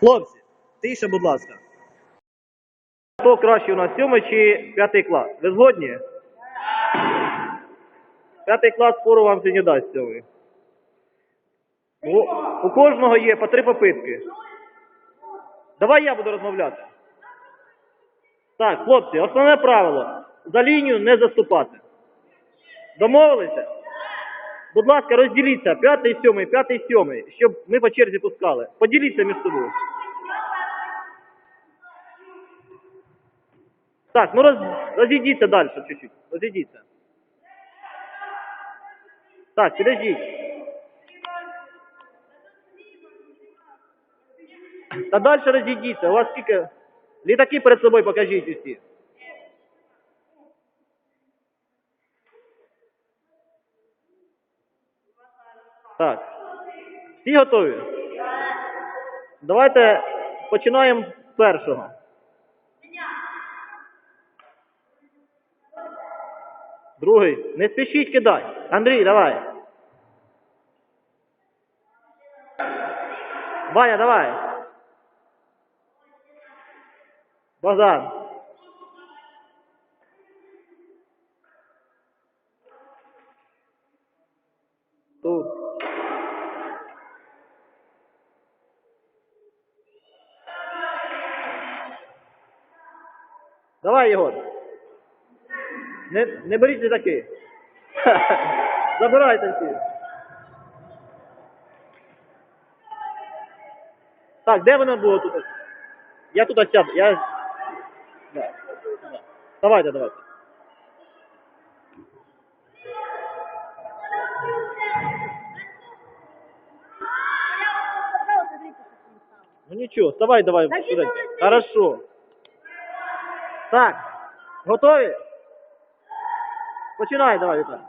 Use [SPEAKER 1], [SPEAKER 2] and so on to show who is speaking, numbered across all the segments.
[SPEAKER 1] Хлопці, тише, будь ласка. Хто краще у нас сьомий чи п'ятий клас? Ви згодні? П'ятий клас фору вам сьогодні дасть сьомий. У кожного є по три попитки. Давай я буду розмовляти. Так, хлопці, основне правило. За лінію не заступати. Домовилися? Будь ласка, розділіться. П'ятий, сьомий, п'ятий, сьомий, щоб ми по черзі пускали. Поділіться між собою. Так, ну роз, розійдіться далі чуть-чуть. Розійдіться. Так, підождіть. Та далі розійдіться. У вас скільки. Літаки перед собою покажіть усі. Так. Всі готові? Давайте починаємо з першого. Другий. Не спішіть кидай. Андрій, давай. Ваня, давай. Богдан. Тут. Давай, Єгор. Не, не беріть літаки. Забирайте всі. Так, де воно було тут? Я тут сяду. Я... Да. Да. Давайте, давайте. Ну нічого, вставай давай. Хорошо. Так, готові? Починай давай, Віталій.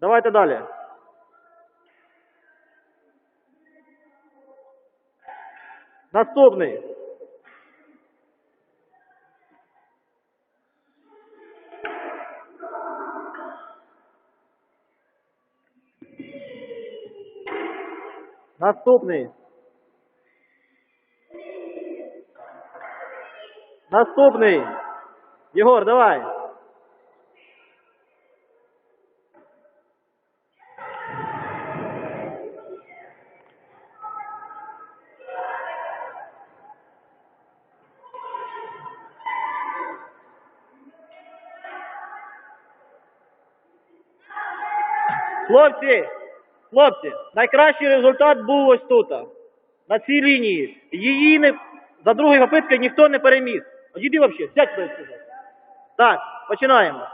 [SPEAKER 1] Давайте далі. Наступний. Наступний. Наступний. Єгор, давай. Хлопці, хлопці, найкращий результат був ось тут, на цій лінії. Її не, за другої попитки ніхто не переміг. Іди вообще, сядь я сказав. Так, починаємо.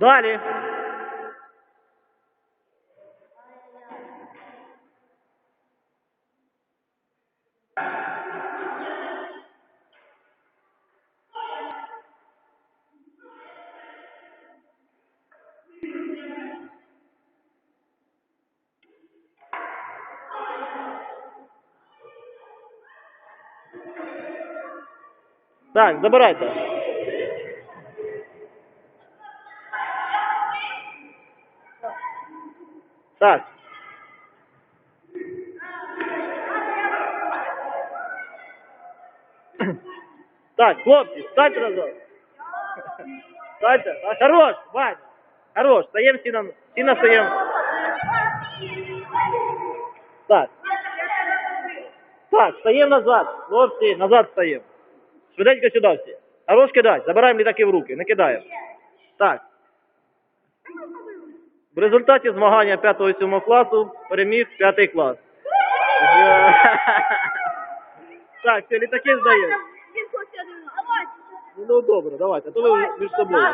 [SPEAKER 1] Далі. Так, забирайте. Так. Так, хлопці, встаньте разом. Встаньте. Хорош, Ваня. Хорош, стаємо всі на, всі на своєму. Так. Так, стаємо назад. Хлопці, назад стаємо. Швиденько сюди всі. Хорош кидай, забираємо літаки в руки, не кидаємо. Так. В результаті змагання 5-7 класу переміг 5 клас. Так, все, літаки здаємо. Ну добре, давайте, а то ви між собою.